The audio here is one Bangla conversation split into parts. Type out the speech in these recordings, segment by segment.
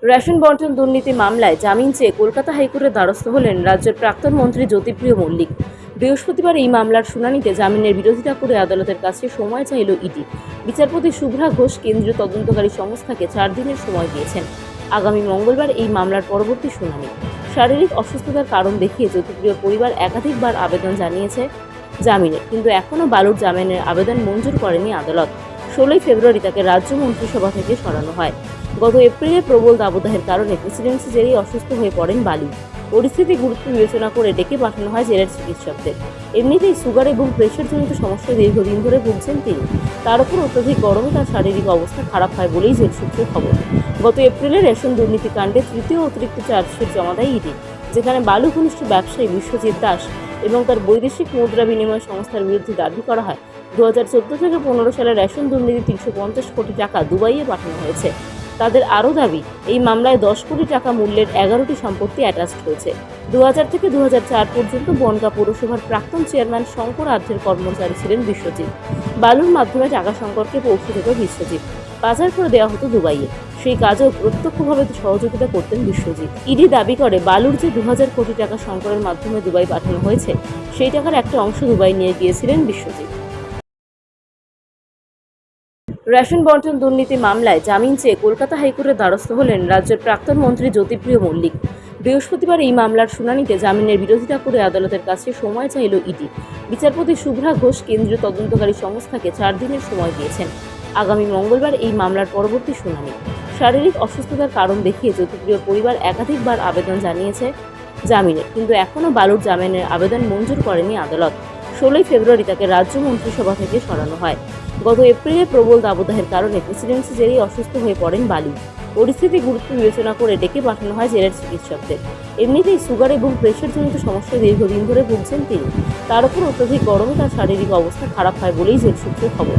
রেশন বন্টন দুর্নীতি মামলায় জামিন চেয়ে কলকাতা হাইকোর্টের দ্বারস্থ হলেন রাজ্যের প্রাক্তন মন্ত্রী জ্যোতিপ্রিয় মল্লিক। বৃহস্পতিবার এই মামলার শুনানিতে জামিনের বিরোধিতা করে আদালতের কাছে সময় চাইল ইডি। বিচারপতি শুভ্রা ঘোষ কেন্দ্রীয় তদন্তকারী সংস্থাকে চার দিনের সময় দিয়েছেন। আগামী মঙ্গলবার এই মামলার পরবর্তী শুনানি। শারীরিক অসুস্থতার কারণ দেখিয়ে জ্যোতিপ্রিয় পরিবার একাধিকবার আবেদন জানিয়েছে জামিনের কিন্তু এখনও বালুর জামিনের আবেদন মঞ্জুর করেনি আদালত। ষোলোই ফেব্রুয়ারি তাকে রাজ্য মন্ত্রিসভা থেকে সরানো হয়। গত এপ্রিলে প্রবল দাবদাহের কারণে প্রেসিডেন্সি জেরেই অসুস্থ হয়ে পড়েন বালি। পরিস্থিতি গুরুত্ব বিবেচনা করে ডেকে পাঠানো হয় জেলের চিকিৎসকদের। এমনিতেই সুগার এবং প্রেশারজনিত সমস্যা দীর্ঘদিন ধরে ভুগছেন তিনি। তার উপর অত্যধিক গরমে তার শারীরিক অবস্থা খারাপ হয় বলেই জেল সূত্রে খবর। গত এপ্রিলে রেশন দুর্নীতি দুর্নীতিকাণ্ডে তৃতীয় অতিরিক্ত চার্জশিট জমা দেয় ইডি, যেখানে বালু ঘনিষ্ঠ ব্যবসায়ী বিশ্বজিৎ দাস এবং তার বৈদেশিক মুদ্রা বিনিময় সংস্থার বিরুদ্ধে দাবি করা হয়। দু হাজার চোদ্দ থেকে পনেরো সালে রেশন দুর্নীতি তিনশো পঞ্চাশ কোটি টাকা দুবাইয়ে পাঠানো হয়েছে। তাদের আরও দাবি, এই মামলায় দশ কোটি টাকা মূল্যের এগারোটি সম্পত্তি অ্যাটাচড হয়েছে। দু হাজার থেকে দু হাজার চার পর্যন্ত বনগা পৌরসভার প্রাক্তন চেয়ারম্যান শঙ্কর আর্থের কর্মচারী ছিলেন বিশ্বজিৎ। বালুর মাধ্যমে টাকা সংকটকে পৌঁছে দিত বিশ্বজিৎ। পাচার করে দেওয়া হতো দুবাইয়ে। সেই কাজেও প্রত্যক্ষভাবে সহযোগিতা করতেন বিশ্বজিৎ। ইডি দাবি করে, বালুর যে দু হাজার কোটি টাকা সংকরের মাধ্যমে দুবাই পাঠানো হয়েছে, সেই টাকার একটা অংশ দুবাই নিয়ে গিয়েছিলেন বিশ্বজিৎ। রেশন বন্টন দুর্নীতি মামলায় জামিন চেয়ে কলকাতা হাইকোর্টের দ্বারস্থ হলেন রাজ্যের প্রাক্তন মন্ত্রী জ্যোতিপ্রিয় মল্লিক। বৃহস্পতিবার এই মামলার শুনানিতে জামিনের বিরোধিতা করে আদালতের কাছে সময় চাইল ইডি। বিচারপতি শুভ্রা ঘোষ কেন্দ্রীয় তদন্তকারী সংস্থাকে চার দিনের সময় দিয়েছেন। আগামী মঙ্গলবার এই মামলার পরবর্তী শুনানি। শারীরিক অসুস্থতার কারণ দেখিয়ে জ্যোতিপ্রিয় পরিবার একাধিকবার আবেদন জানিয়েছে জামিনের কিন্তু এখনও বালুর জামিনের আবেদন মঞ্জুর করেনি আদালত। ষোলোই ফেব্রুয়ারি তাকে রাজ্য মন্ত্রিসভা থেকে সরানো হয়। গত এপ্রিলে প্রবল দাবদাহের কারণে প্রেসিডেন্সি জেরেই অসুস্থ হয়ে পড়েন বালি। পরিস্থিতি গুরুত্ব বিবেচনা করে ডেকে পাঠানো হয় জেলের চিকিৎসকদের। এমনিতেই সুগার এবং প্রেশারজনিত সমস্যা দীর্ঘদিন ধরে ভুগছেন তিনি। তার উপর অত্যধিক গরমে, তার শারীরিক অবস্থা খারাপ হয় বলেই জেল সূত্রে খবর।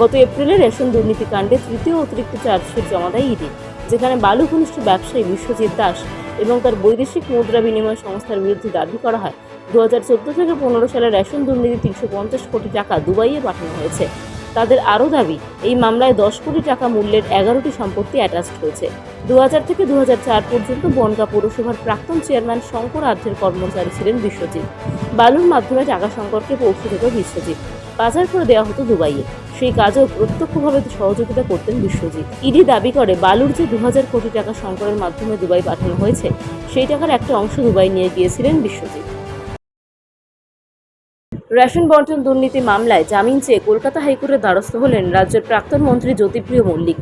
গত এপ্রিলে রেশন দুর্নীতিকাণ্ডে তৃতীয় অতিরিক্ত চার্জশিট জমা দেয় ইডি, যেখানে বালু ঘনিষ্ঠ ব্যবসায়ী বিশ্বজিৎ দাস এবং তার বৈদেশিক মুদ্রা বিনিময় সংস্থার বিরুদ্ধে দাবি করা হয়। দু হাজার চোদ্দ থেকে পনেরো সালে রেশন দুর্নীতি তিনশো পঞ্চাশ কোটি টাকা দুবাইয়ে পাঠানো হয়েছে। তাদের আরও দাবি, এই মামলায় দশ কোটি টাকা মূল্যের এগারোটি সম্পত্তি অ্যাটাচড হয়েছে। দু হাজার থেকে দু হাজার চার পর্যন্ত বনগা পৌরসভার প্রাক্তন চেয়ারম্যান শঙ্কর আর্থের কর্মচারী ছিলেন বিশ্বজিৎ। বালুর মাধ্যমে টাকা সংকটকে পৌঁছে দিত বিশ্বজিৎ। বাজার করে দেওয়া হতো দুবাইয়ে। সেই কাজেও প্রত্যক্ষভাবে সহযোগিতা করতেন বিশ্বজিৎ। ইডি দাবি করে, বালুর যে দু হাজার কোটি টাকা সংকরের মাধ্যমে দুবাই পাঠানো হয়েছে, সেই টাকার একটা অংশ দুবাই নিয়ে গিয়েছিলেন বিশ্বজিৎ। রেশন বন্টন দুর্নীতি মামলায় জামিন চেয়ে কলকাতা হাইকোর্টের দ্বারস্থ হলেন রাজ্যের প্রাক্তন মন্ত্রী জ্যোতিপ্রিয় মল্লিক।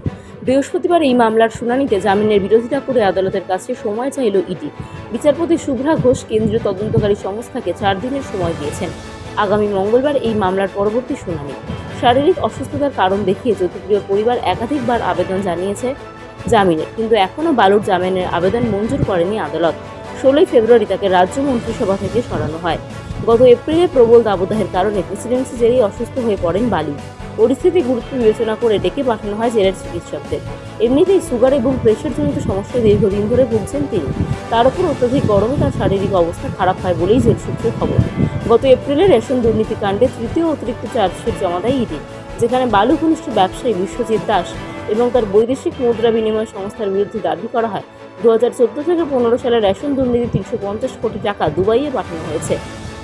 বৃহস্পতিবার এই মামলার শুনানিতে জামিনের বিরোধিতা করে আদালতের কাছে সময় চাইল ইডি। বিচারপতি শুভ্রা ঘোষ কেন্দ্রীয় তদন্তকারী সংস্থাকে চার দিনের সময় দিয়েছেন। আগামী মঙ্গলবার এই মামলার পরবর্তী শুনানি। শারীরিক অসুস্থতার কারণ দেখিয়ে জ্যোতিপ্রিয় পরিবার একাধিকবার আবেদন জানিয়েছে জামিনে, কিন্তু এখনও বালুর জামিনের আবেদন মঞ্জুর করেনি আদালত। ষোলোই ফেব্রুয়ারি তাকে রাজ্য মন্ত্রিসভা থেকে সরানো হয়। গত এপ্রিলে প্রবল দাবদাহের কারণে প্রেসিডেন্সি জেরেই অসুস্থ হয়ে পড়েন বালি। পরিস্থিতি গুরুত্ব বিবেচনা করে ডেকে পাঠানো হয় জেলের চিকিৎসকদের। এমনিতেই সুগার এবং প্রেশারজনিত সমস্যা দীর্ঘদিন ধরে ভুগছেন তিনি। তার উপর অত্যধিক গরমে তার শারীরিক অবস্থা খারাপ হয় বলেই জেল সূত্রে খবর। গত এপ্রিলে রেশন দুর্নীতিকাণ্ডে তৃতীয় অতিরিক্ত চার্জশিট জমা দেয় ইডি, যেখানে বালু ঘনিষ্ঠ ব্যবসায়ী বিশ্বজিৎ দাস এবং তার বৈদেশিক মুদ্রা বিনিময় সংস্থার বিরুদ্ধে দাবি করা হয়। দু হাজার চোদ্দ থেকে পনেরো সালে রেশন দুর্নীতি তিনশো পঞ্চাশ কোটি টাকা দুবাইয়ে পাঠানো হয়েছে।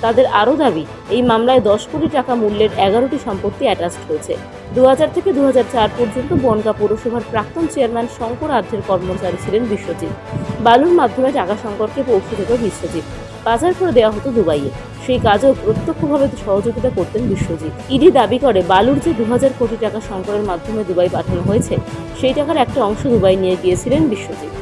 তাদের আরও দাবি, এই মামলায় দশ কোটি টাকা মূল্যের এগারোটি সম্পত্তি অ্যাটাচড হয়েছে। দু হাজার থেকে দু হাজার চার পর্যন্ত বনগা পৌরসভার প্রাক্তন চেয়ারম্যান শঙ্কর আর্থের কর্মচারী ছিলেন বিশ্বজিৎ। বালুর মাধ্যমে টাকা সংকটকে পৌঁছে দিত বিশ্বজিৎ। বাজার করে দেওয়া হতো দুবাইয়ে। সেই কাজেও প্রত্যক্ষভাবে সহযোগিতা করতেন বিশ্বজিৎ। ইডি দাবি করে, বালুর যে দু হাজার কোটি টাকা সংকরের মাধ্যমে দুবাই পাঠানো হয়েছে, সেই টাকার একটা অংশ দুবাই নিয়ে গিয়েছিলেন বিশ্বজিৎ।